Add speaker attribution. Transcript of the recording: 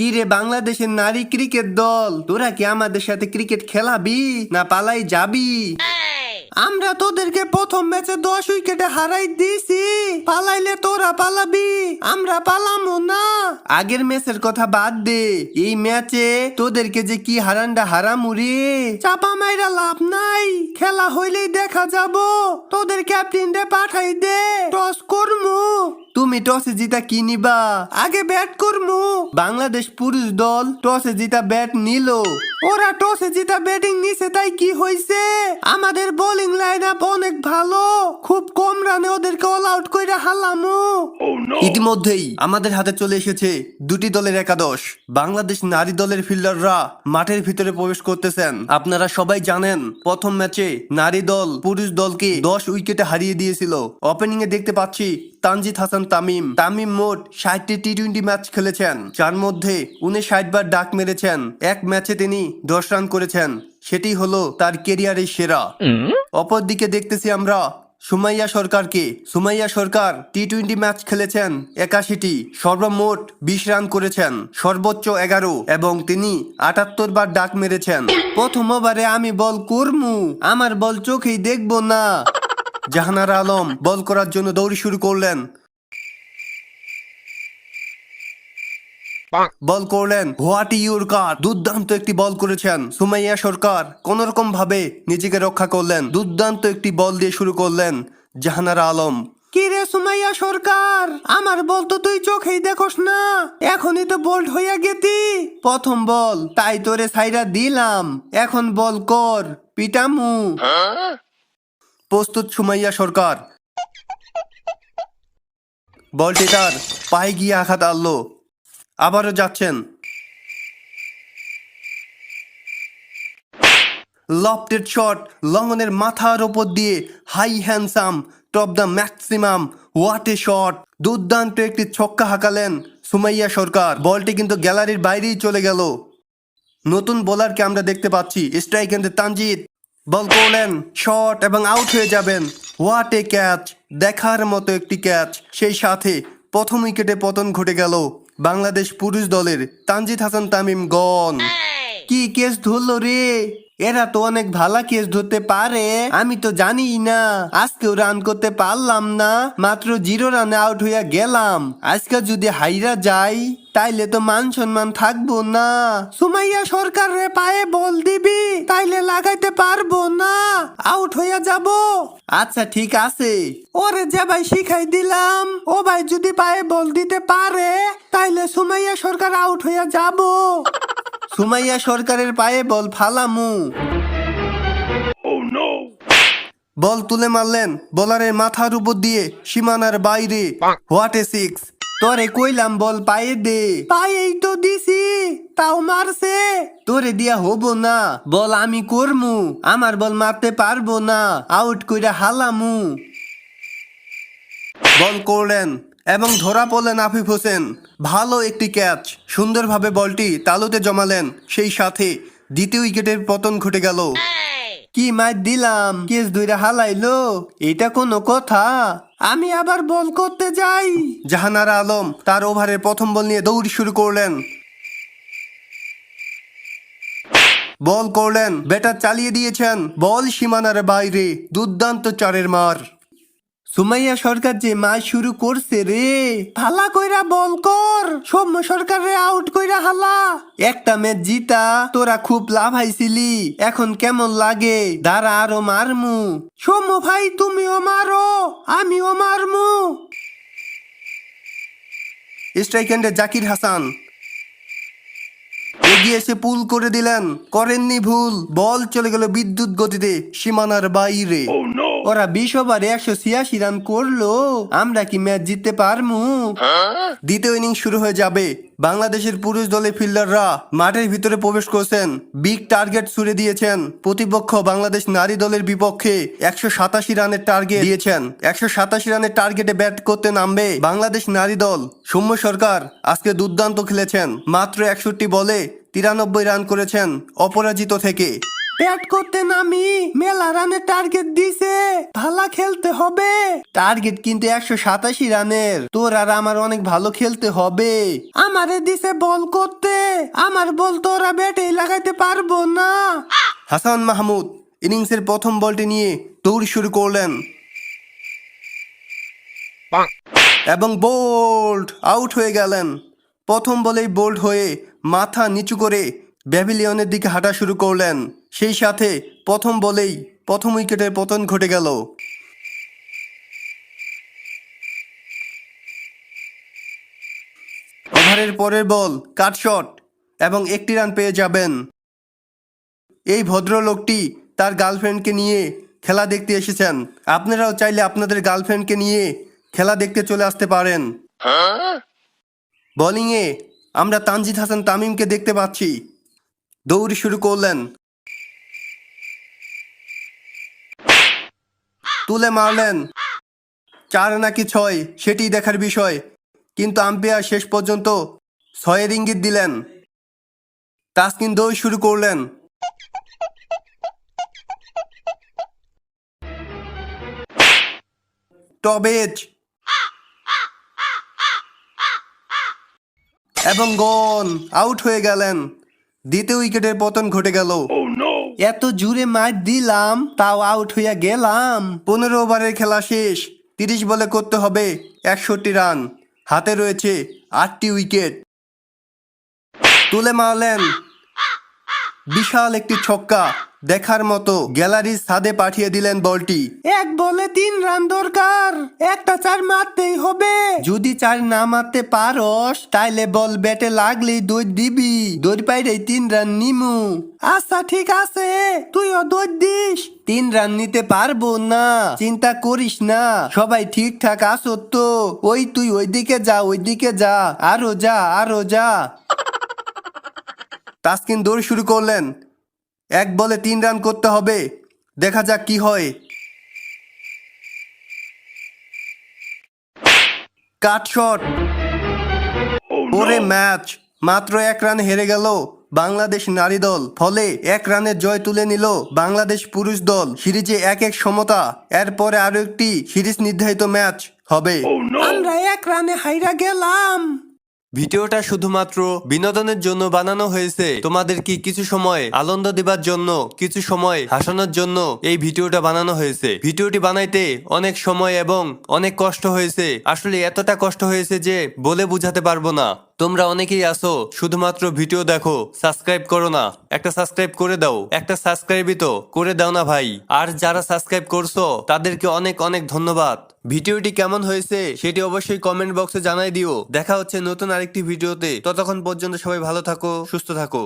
Speaker 1: কি রে বাংলাদেশের নারী ক্রিকেট দল? তোরা কি আমাদের সাথে ক্রিকেট খেলাবি না পালাই যাবি? আমরা তোদেরকে প্রথম ম্যাচে দশ উইকেটে হারাই দিছি পালাইলে তোরা পালাবি। আমরা পালামো না। আগের ম্যাচের কথা বাদ দে। এই ম্যাচে তোদেরকে যে কি হারানটা হারামু রে। চাপা মাইরা লাভ নাই। খেলা হইলেই দেখা যাব। তোদের ক্যাপ্টেনটা পাঠাই দে। টস করমু। তুমি টসে জিতা কি নিবা? আগে ব্যাট করমু। বাংলাদেশ পুরুষ দল টসে জিতা ব্যাট নিল। ওরা টসে জিতা ব্যাটিং নিছে তাই কি হইছে? আমাদের বোলিং লাইন আপ অনেক ভালো। খুব কম রানে ওদেরকে অল আউট কইরা হালামু। ইতিমধ্যেই আমাদের হাতে চলে এসেছে দুটি দলের একাদশ। বাংলাদেশ নারী দলের ফিল্ডাররা মাঠের ভিতরে প্রবেশ করতেছেন। আপনারা সবাই জানেন প্রথম ম্যাচে নারী দল পুরুষ দলকে দশ উইকেটে হারিয়ে দিয়েছিল। ওপেনিং এ দেখতে পাচ্ছি তানজিদ হাসান তামিম। তামিম মোট ষাটটি টি টোয়েন্টি ম্যাচ খেলেছেন যার মধ্যে উনি ষাট বার ডাক মেরেছেন। এক ম্যাচে তিনি দশ রান করেছেন। সেটি হলো তার কেরিয়ারের সেরা। অপরদিকে দেখতেছি আমরা সুমাইয়া সরকারকে। Sumaiya Sarkar T twenty match খেলেছেন একাশিটি সর্বমোট বিশ রান করেছেন সর্বোচ্চ এগারো এবং তিনি আটাত্তর বার ডাক মেরেছেন। প্রথম ওভারে আমি বল করমু আমার বল চোখেই দেখব না। জাহানারা আলম বল করার জন্য দৌড় শুরু করলেন। বল করলেন হোয়াট ইউর কার? দুর্দান্ত একটি বল করেছেন সুমাইয়া সরকার। কোন রকম ভাবে নিজেকে রক্ষা করলেন। দুর্দান্ত একটি বল দিয়ে শুরু করলেন জাহানারা আলম। কি রে সুমাইয়া সরকার? আমার বল তো তুই চোখেই দেখোস না। এখনই তো বোল্ড হইয়া গেতি। প্রথম বল তাই তোরে সাইরা দিলাম। এখন বল কর পিটামু প্রস্তুত সুমাইয়া সরকার। বলটি তার পায়ে গিয়ে আঘাত আনলো। আবারও যাচ্ছেন। লফটেড শট, লঙ্গনের মাথার ওপর দিয়ে high handsome, top the maximum what a shot. দুর্দান্ত একটি ছক্কা হাঁকালেন সুমাইয়া সরকার। বলটি কিন্তু গ্যালারির বাইরেই চলে গেল। নতুন বোলারকে আমরা দেখতে পাচ্ছি। Strike and Tanzid. বল করলেন শর্ট এবং আউট হয়ে যাবেন। হোয়াট এ ক্যাচ দেখার মতো একটি ক্যাচ সেই সাথে প্রথম উইকেটে পতন ঘটে গেল। বাংলাদেশ পুরুষ দলের তানজিদ হাসান তামিম গন কি কেস ধরল রে? এরা তো অনেক ভালা কেস ধরতে পারে। আমি তো জানিই না। আজকেও রান করতে পারলাম না। মাত্র জিরো রানে আউট হইয়া গেলাম। আজকে যদি হাইরা যাই, তাইলে তো মান সম্মান থাকব না। সুমাইয়া সরকার রে পায়ে বল দিবি, তাইলে লাগাইতে পারব না। আউট হইয়া যাব। আচ্ছা ঠিক আছে। ওরে যে ভাই শিখাই দিলাম। ও ভাই যদি পায়ে বল দিতে পারে, তাইলে সুমাইয়া সরকার আউট হইয়া যাব। সুমাইয়া সরকারের পায়ে বল ফালামু বল তুলে মারলেন বলারের মাথার উপর দিয়ে সীমানার বাইরে। হোয়াট এ সিক্স তোরে কইলাম বল পায়ে দে। পায়েই তো দিছি তাও মারছে। তোরে দিয়া হব না। বল আমি করমু। আমার বল মারতে পারব না। আউট কইরা হালামু। বল করলেন। এবং ধরা পড়লেন আফিফ হোসেন। ভালো একটি ক্যাচ সুন্দরভাবে বলটি তালুতে জমালেন। সেই সাথে দ্বিতীয় উইকেটের পতন ঘটে গেল। কি মার দিলাম? কেস দুইরা হালাইলো। এটা কোনো কথা? আমি আবার বল করতে যাই। জাহানারা আলম তার ওভারের প্রথম বল নিয়ে দৌড় শুরু করলেন। বল করলেন। ব্যাটার চালিয়ে দিয়েছেন। বল সীমানার বাইরে। দুর্দান্ত চারের মার। সুমাইয়া সরকার যে মাস শুরু করছে রে ভালা কইরা বল কর। সৌম্য সরকার রে আউট কইরা হালা। একটা ম্যাচ জিতা, তোরা খুব লাভ হাইছিলি, এখন কেমন লাগে? দাঁড়া আরও মারমু। সৌম্য ভাই, তুমিও মারো, আমিও মারমু। স্ট্রাইকেন্ডে জাকির হাসান। এগিয়ে এসে পুল করে দিলেন। করেননি ভুল। বল চলে গেল বিদ্যুৎ গতিতে, সীমানার বাইরে। ওরা বিশ ওভারে একশো ছিয়াশি রান করল। আমরা কি ম্যাচ জিততে পারমু? দ্বিতীয় ইনিংস শুরু হয়ে যাবে। বাংলাদেশের পুরুষ দলের ফিল্ডাররা মাঠের ভিতরে প্রবেশ করছেন। বিগ টার্গেট ছুড়ে দিয়েছেন। প্রতিপক্ষ বাংলাদেশ নারী দলের বিপক্ষে একশো সাতাশি রানের টার্গেট দিয়েছেন। একশো সাতাশি রানের টার্গেটে ব্যাট করতে নামবে বাংলাদেশ নারী দল। সৌম্য সরকার আজকে দুর্দান্ত খেলেছেন। মাত্র একষট্টি বলে তিরানব্বই রান করেছেন অপরাজিত থেকে। ব্যাট করতে নামি, মেলা রানের টার্গেট দিছে, ভালো খেলতে হবে। টার্গেট কিন্তু একশো সাতাশি রানের। তোর আর আমার অনেক ভালো খেলতে হবে। আমারে দিছে বল করতে। আমার বল তোরা ব্যাটেই লাগাইতে পারব না। হাসান মাহমুদ, ইনিংসের প্রথম বলটি নিয়ে দৌড় শুরু করলেন। এবং বোল্ড আউট হয়ে গেলেন। প্রথম বলেই বোল্ড হয়ে মাথা নিচু করে ব্যাভিলিয়নের দিকে হাঁটা শুরু করলেন। সেই সাথে প্রথম বলেই প্রথম উইকেটের পতন ঘটে গেল। ওভারের পরের বল কাট শট এবং একটি রান পেয়ে যাবেন। এই ভদ্রলোকটি তার গার্লফ্রেন্ডকে নিয়ে খেলা দেখতে এসেছেন। আপনারাও চাইলে আপনাদের গার্লফ্রেন্ডকে নিয়ে খেলা দেখতে চলে আসতে পারেন। বোলিংয়ে আমরা তানজিদ হাসান তামিমকে দেখতে পাচ্ছি। দৌড় শুরু করলেন। তুলে মারলেন। চার নাকি ছয়, সেটি দেখার বিষয়। কিন্তু আম্পায়ার শেষ পর্যন্ত ছয়ের ইঙ্গিত দিলেন। তাসকিন দৌড় শুরু করলেন। টবেজ এবং গন আউট হয়ে গেলেন। দ্বিতীয় উইকেটের পতন ঘটে গেল। এত জুড়ে মার দিলাম তাও আউট হইয়া গেলাম। পনেরো ওভারের খেলা শেষ তিরিশ বলে করতে হবে একষট্টি রান। হাতে রয়েছে আটটি উইকেট। তুলে মারলেন বিশাল একটি ছক্কা। দেখার মতো গ্যালারির ছাদে পাঠিয়ে দিলেন বলটি। এক বলে তিন রান দরকার একটা চার মারতেই হবে। যদি চার না মারতে পারস তাইলে বল ব্যাটে লাগলেই দৌড় দিবি। দৌড় পাইরে তিন রান নিমু। আচ্ছা ঠিক আছে তুইও দৌড় দিস। তিন রান নিতে পারব না চিন্তা করিস না সবাই ঠিকঠাক আসো তো। ওই তুই ওইদিকে যা ওইদিকে যা আরও যা আরও যা। তাসকিন দৌড় শুরু করলেন। এক বলে তিন রান করতে হবে। দেখা যাক কি হয়। Cut shot. ওরে ম্যাচ। মাত্র এক রান হেরে গেল বাংলাদেশ নারী দল। ফলে এক রানের জয় তুলে নিল বাংলাদেশ পুরুষ দল। সিরিজে এক এক সমতা। এরপরে আরও একটি সিরিজ নির্ধারিত ম্যাচ হবে। আমরা এক রানে হাইরা গেলাম। ভিডিওটা শুধুমাত্র বিনোদনের জন্য বানানো হয়েছে। তোমাদের কি কিছু সময় আনন্দ দেবার জন্য, কিছু সময় হাসানোর জন্য এই ভিডিওটা বানানো হয়েছে? ভিডিওটি বানাইতে অনেক সময় এবং অনেক কষ্ট হয়েছে। আসলে এতটা কষ্ট হয়েছে যে বলে বুঝাতে পারব না। তোমরা অনেকেই আসো শুধুমাত্র ভিডিও দেখো, সাবস্ক্রাইব করো না। একটা সাবস্ক্রাইব করে দাও, একটা সাবস্ক্রাইবই তো করে দাও না ভাই। আর যারা সাবস্ক্রাইব করছ, তাদেরকে অনেক অনেক ধন্যবাদ। ভিডিওটি কেমন হয়েছে, সেটি অবশ্যই কমেন্ট বক্সে জানাই দিও। দেখা হচ্ছে নতুন আরেকটি ভিডিওতে। ততক্ষণ পর্যন্ত সবাই ভালো থাকো, সুস্থ থাকো।